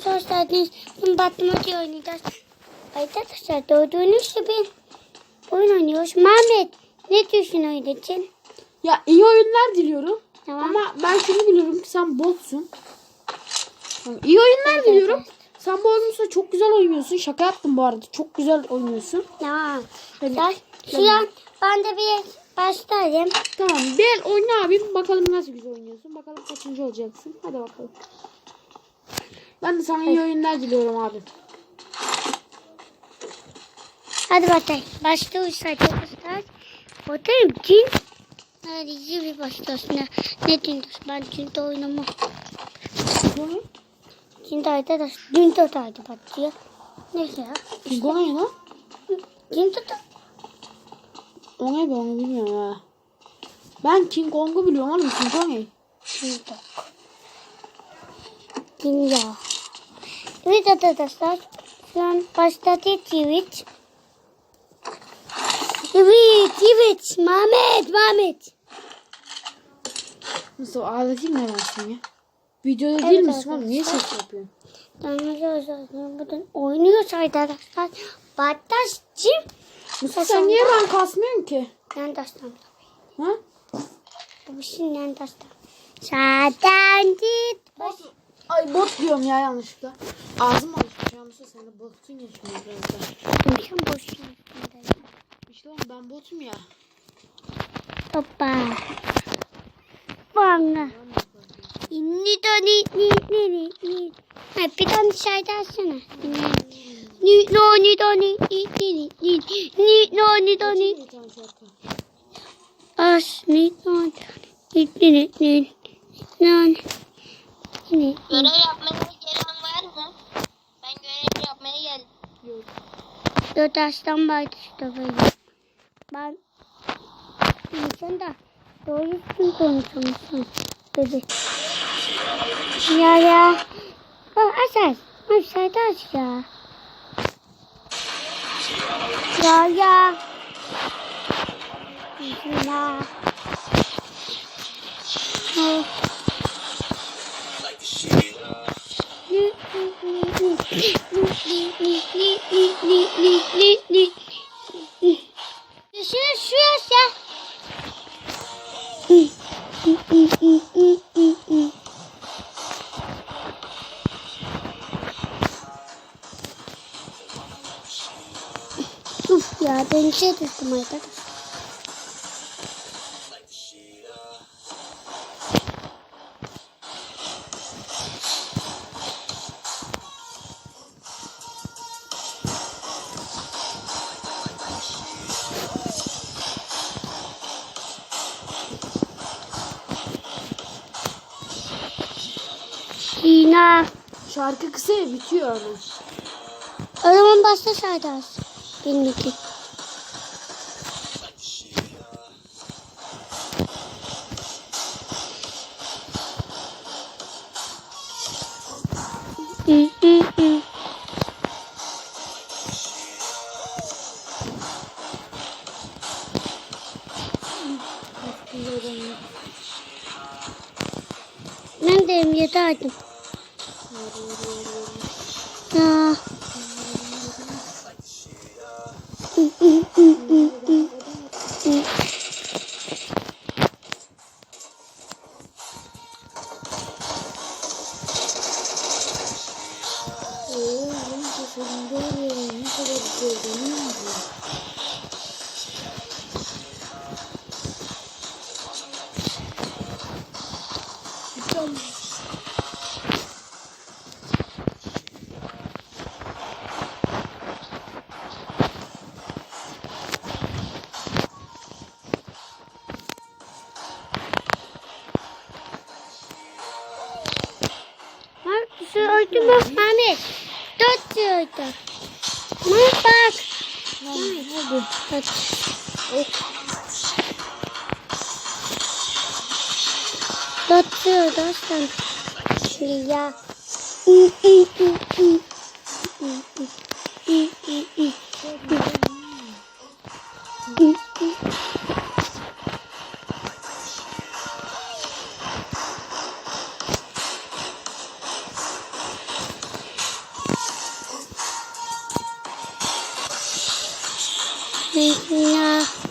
Hepiniz hoş geldiniz. Bugün Batmacı oynayacağız. Arkadaşlar gördüğünüz gibi oyun oynuyoruz. Mehmet ne diyorsun oyun için? Ya iyi oyunlar diliyorum. Tamam. Ama ben şunu biliyorum ki sen botsun. Tamam, iyi oyunlar diliyorum. Sen bu oyunu çok güzel oynuyorsun. Şaka yaptım bu arada. Çok güzel oynuyorsun. Tamam. Hadi. Gel. Şu an ben de bir başlayayım. Tamam bir oyna abi. Bakalım nasıl güzel oynuyorsun. Bakalım kaçıncı olacaksın. Hadi bakalım. Ben de sana iyi oyunlar diliyorum abi. Hadi başlayalım. Başlıyoruz arkadaşlar. Bakayım cin. Hadi bir başlıyorsun. Ne, ne diyorsun? Ben cin oynamam. Bu Cin de arkadaş. Cin de başlıyor. Neyse ya. Bu ne lan? Cin de O ne be onu bilmiyorum ha. Ben King Kong'u biliyorum oğlum. King Kong ne? Şimdi. Dünya. Evet arkadaşlar. Şu an başladı Twitch. Evet, evet. Mehmet, Mehmet. Nasıl ağlatayım mı ben seni? Videoda Evet, değil misin oğlum? Niye ses yapıyorsun? Arkadaşlar buradan oynuyoruz arkadaşlar. Bataşçım. Musa sen niye ben kasmıyorsun ki? Ben taşlam. Ha? Bu şimdi ben taşlam. Zaten bot diyorum ya yanlışlıkla. Ağzım alışmış ya Musa sen de botsun ya şimdi biraz da. Sen boş ver. İşte oğlum ben botum ya. Hoppa. Banga. Ni do ni ni ni ni. Ha, bir tane dışarıda açsana. Ni no ni do ni ni ni ni ni no ni do ni. Bir tane şarkı. As ni no ni ni ni ni ni ni. Görev yapmaya gelen var mı? Ben görev yapmaya geldim. Yok. Dört aslan vardı işte böyle. Ben insan da doğru düzgün konuşamıyorsun dedi. Ya ya. Bak Asas. Aşağıda aç ya. Ya ya. Ya. Oh. Şuraya şuraya. Uf ya dönüşe düştüm arkadaşlar. Hina. Şarkı kısa ya bitiyor öyle. O zaman başla Serdar. Benimki. Hı hı hı. Ben de yeterdim. Ya. Bak şu ördüm bak Ahmet. Dört ördüm. Bak bak. Hadi. Hadi. Dört ördüm aslan. Ya. İ, i, i, i. İ, i, i, i, i. İ, 嗯啊